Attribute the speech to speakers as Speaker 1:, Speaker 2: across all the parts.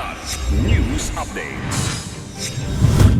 Speaker 1: Kilat News Updates.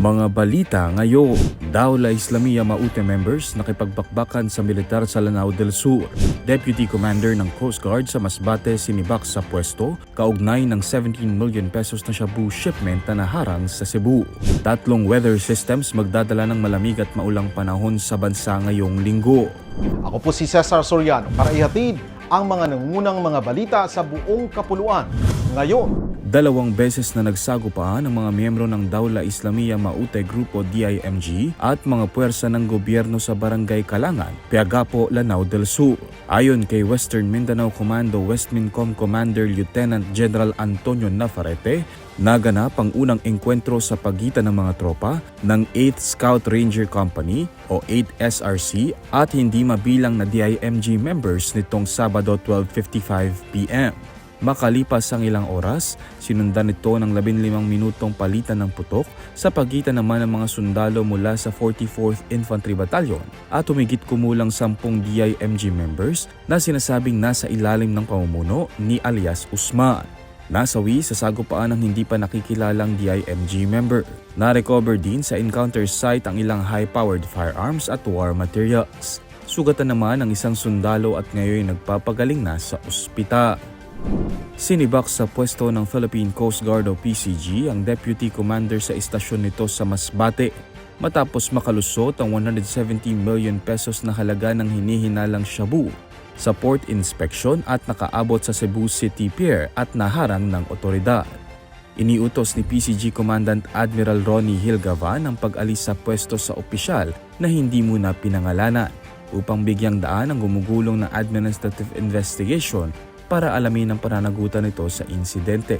Speaker 2: Mga balita ngayon, Daula Islamia Maute members nakipagbakbakan sa militar sa Lanao del Sur. Deputy Commander ng Coast Guard sa Masbate sinibak sa pwesto, kaugnay ng 17 million pesos na shabu shipment na naharang sa Cebu. Tatlong weather systems magdadala ng malamig at maulang panahon sa bansa ngayong linggo.
Speaker 3: Ako po si Cesar Soriano para ihatid ang mga nangungunang mga balita sa buong kapuluan. Ngayon,
Speaker 2: Dalawang beses na nagsagupaan ang mga miyembro ng Daula Islamia Maute Grupo DIMG at mga puwersa ng gobyerno sa Barangay Kalangan, Piagapo, Lanao del Sur. Ayon kay Western Mindanao Commando Westmincom Commander Lieutenant General Antonio Nafarete, naganap ang unang engkwentro sa pagitan ng mga tropa ng 8th Scout Ranger Company o 8SRC at hindi mabilang na DIMG members nitong Sabado 12.55pm. Makalipas ang ilang oras, sinundan ito ng 15 minutong palitan ng putok sa pagitan naman ng mga sundalo mula sa 44th Infantry Battalion at humigit kumulang 10 DIMG members na sinasabing nasa ilalim ng pamumuno ni alias Usman. Nasawi sa sagupaan ng hindi pa nakikilalang DIMG member. Na-recover din sa encounter site ang ilang high-powered firearms at war materials. Sugatan naman ang isang sundalo at ngayon nagpapagaling na sa ospital. Sinibak sa pwesto ng Philippine Coast Guard o PCG ang Deputy Commander sa istasyon nito sa Masbate matapos makalusot ang 170 million pesos na halaga ng hinihinalang shabu sa port inspection at nakaabot sa Cebu City Pier at naharang ng otoridad. Iniutos ni PCG Commandant Admiral Ronnie Hilgavan ang pag-alis sa pwesto sa opisyal na hindi muna pinangalanan upang bigyang daan ang gumugulong na administrative investigation para alamin ang pananagutan nito sa insidente.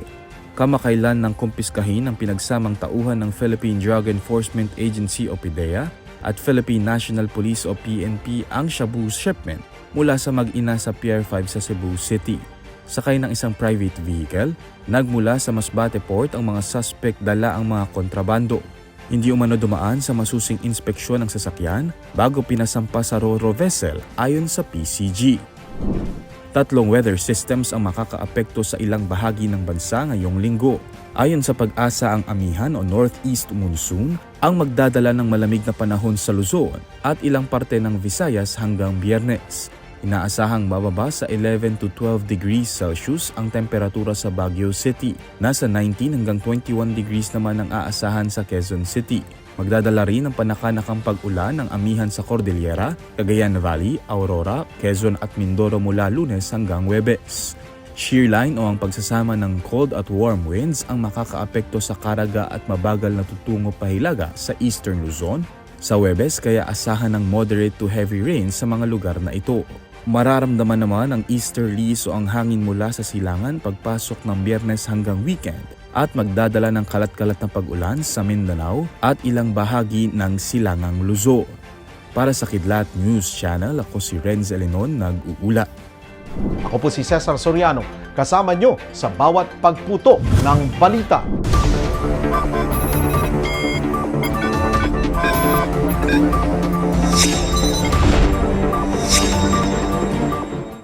Speaker 2: Kamakailan ng kumpiskahin ang pinagsamang tauhan ng Philippine Drug Enforcement Agency o PIDEA at Philippine National Police o PNP ang shabu shipment mula sa mag-ina sa Pier 5 sa Cebu City. Sakay ng isang private vehicle, nagmula sa Masbate Port ang mga suspect dala ang mga kontrabando. Hindi umano dumaan sa masusing inspeksyon ng sasakyan bago pinasampa sa Roro vessel ayon sa PCG. Tatlong weather systems ang makakaapekto sa ilang bahagi ng bansa ngayong linggo. Ayon sa pag-asa ang amihan o northeast monsoon ang magdadala ng malamig na panahon sa Luzon at ilang parte ng Visayas hanggang Biyernes. Inaasahang bababa sa 11 to 12 degrees Celsius ang temperatura sa Baguio City. Nasa 19 hanggang 21 degrees naman ang aasahan sa Quezon City. Magdadala rin ng panakanakang pag-ulan ng amihan sa Cordillera, Cagayan Valley, Aurora, Quezon at Mindoro mula lunes hanggang Webes. Shearline o ang pagsasama ng cold at warm winds ang makakaapekto sa karaga at mabagal na tutungo pahilaga sa eastern Luzon. Sa Webes kaya asahan ng moderate to heavy rain sa mga lugar na ito. Mararamdaman naman ang easterlies o ang hangin mula sa silangan pagpasok ng biyernes hanggang weekend at magdadala ng kalat-kalat na pag-ulan sa Mindanao at ilang bahagi ng silangang Luzon. Para sa Kidlat News Channel, ako si Renz Elenon nag-uula.
Speaker 3: ako po si Cesar Soriano, kasama nyo sa bawat pagputo ng balita.